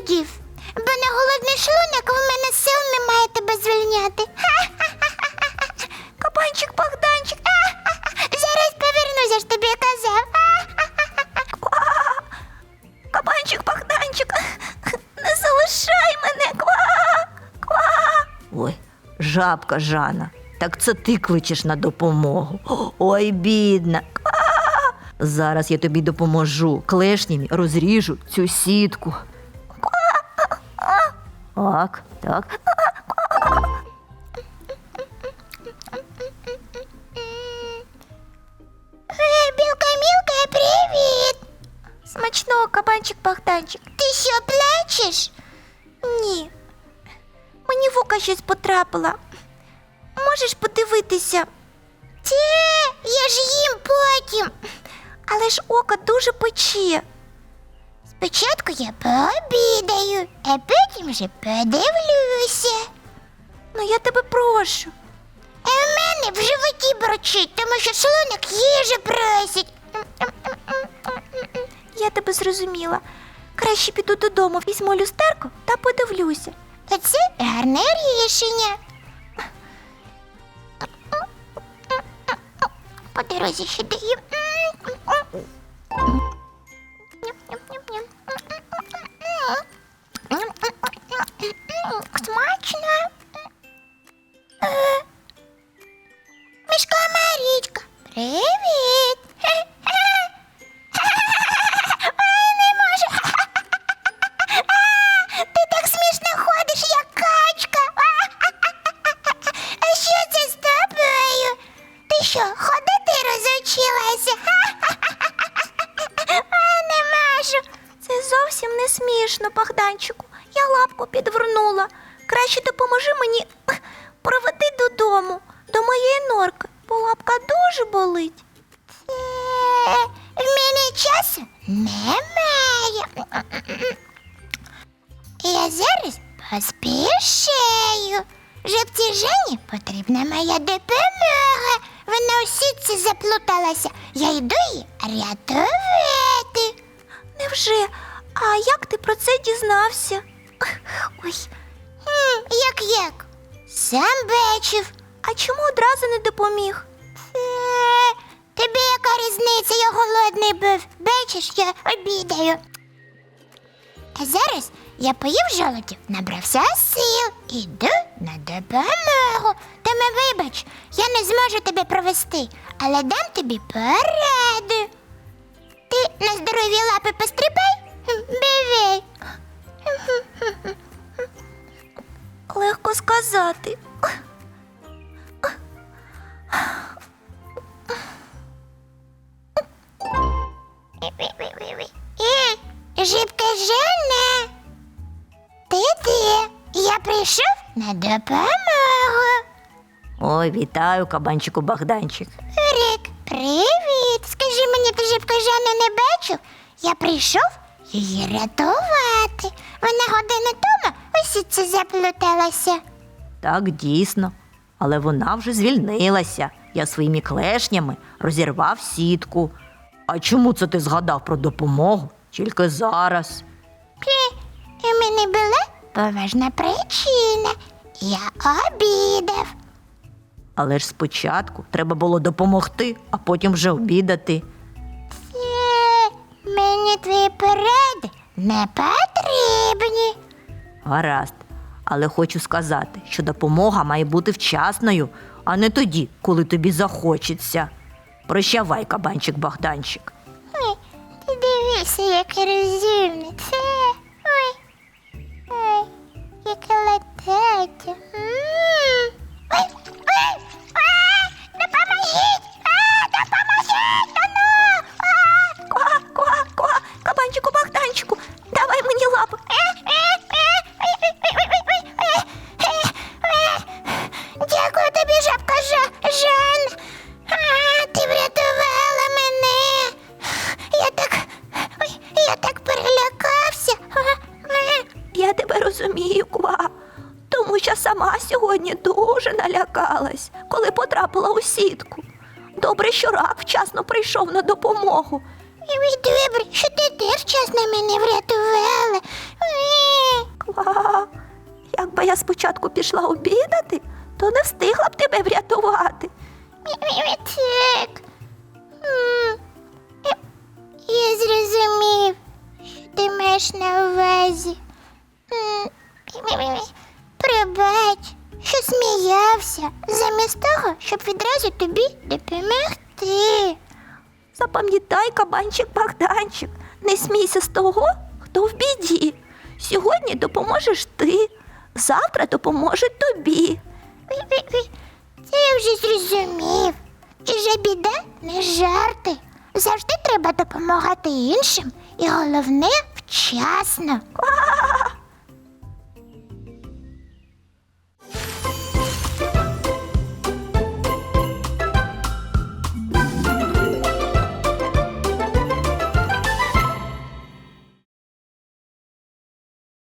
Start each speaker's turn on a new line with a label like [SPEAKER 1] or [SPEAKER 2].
[SPEAKER 1] злодів, бо на голодний шлунок в мене сил немає тебе звільняти.
[SPEAKER 2] Кабанчик Богданчик.
[SPEAKER 1] Зараз повернуся ж тобі казав.
[SPEAKER 2] Кабанчик Богданчик, не залишай мене.
[SPEAKER 3] Ой, жабка Жана, так це ти кличеш на допомогу. Ой, бідна. Зараз я тобі допоможу клешнями розріжу цю сітку. Так, так.
[SPEAKER 1] Е, Білка Мілка, привіт!
[SPEAKER 2] Смачного кабанчик Богданчик.
[SPEAKER 1] Ти що, плачеш?
[SPEAKER 2] Ні. Мені в око щось потрапило. Можеш подивитися?
[SPEAKER 1] Це я ж їм потім.
[SPEAKER 2] Але ж око дуже пече.
[SPEAKER 1] Спочатку я пообідаю, а потім вже подивлюся.
[SPEAKER 2] Ну я тебе прошу.
[SPEAKER 1] А в мене в животі борчить, тому що шлунок їжі просить.
[SPEAKER 2] Я тебе зрозуміла. Краще піду додому, візьму люстерку та подивлюся.
[SPEAKER 1] Оце гарне рішення. По дорозі ще даю. Смачно. Мішка Марічка, привіт! Ой, не можу. Ти так смішно ходиш, як качка. А що це з тобою? Ти що, ходити розучилася? Ой, не можу.
[SPEAKER 2] Це зовсім не смішно, Богданчику. Я лапку підвернула. Краще допоможи мені проведи додому, до моєї норки, бо лапка дуже болить.
[SPEAKER 1] Це в мене часу немає. Я зараз поспішаю. Жебці Жені потрібна моя допомога. Вона у сітці заплуталася. Я йду її рятувати.
[SPEAKER 2] Невже? А як ти про це дізнався? Ой.
[SPEAKER 1] Хм, як як? Сам бачив.
[SPEAKER 2] А чому одразу не допоміг?
[SPEAKER 1] Тобі яка різниця, я голодний був. Бачиш, я обідаю. А зараз я поїв жолудів, набрався сил, іду на допомогу. Тому вибач, я не зможу тебе провести, але дам тобі пораду. Ти на здорові лапи пострибай, бивей.
[SPEAKER 2] Сказати.
[SPEAKER 1] Е, Жибка Женя, ти де? Я прийшов на допомогу.
[SPEAKER 3] Ой, вітаю, кабанчику Богданчик.
[SPEAKER 1] Рік, привіт. Скажи мені, ти жибка Жанну не бачив? Я прийшов її рятувати. Вона годину тому ось це заплуталася.
[SPEAKER 3] Так, дійсно. Але вона вже звільнилася. Я своїми клешнями розірвав сітку. А чому це ти згадав про допомогу? Тільки зараз.
[SPEAKER 1] Хе, у мене була поважна причина. Я обідав.
[SPEAKER 3] Але ж спочатку треба було допомогти, а потім вже обідати.
[SPEAKER 1] Це мені твої поради не потрібні.
[SPEAKER 3] Гаразд. Але хочу сказати, що допомога має бути вчасною, а не тоді, коли тобі захочеться. Прощавай, кабанчик Богданчик.
[SPEAKER 1] Ой, ти дивися, який розумний. Це. Ой. Ой, яке летече.
[SPEAKER 2] Тому сама сьогодні дуже налякалась, коли потрапила у сітку. Добре, що рак вчасно прийшов на допомогу.
[SPEAKER 1] І ви добре, що ти теж вчасно мене врятувала. Ой.
[SPEAKER 2] Ква, якби я спочатку пішла обідати, то не встигла б тебе врятувати.
[SPEAKER 1] Так. Я- Я зрозумів, що ти маєш на увазі. З того, щоб відразу тобі допомогти.
[SPEAKER 2] Запам'ятай, кабанчик Богданчик, не смійся з того, хто в біді. Сьогодні допоможеш ти, завтра допоможе тобі.
[SPEAKER 1] Ой-ой-ой, Це я вже зрозумів. Чужа біда не жарти. Завжди треба допомагати іншим, і головне вчасно.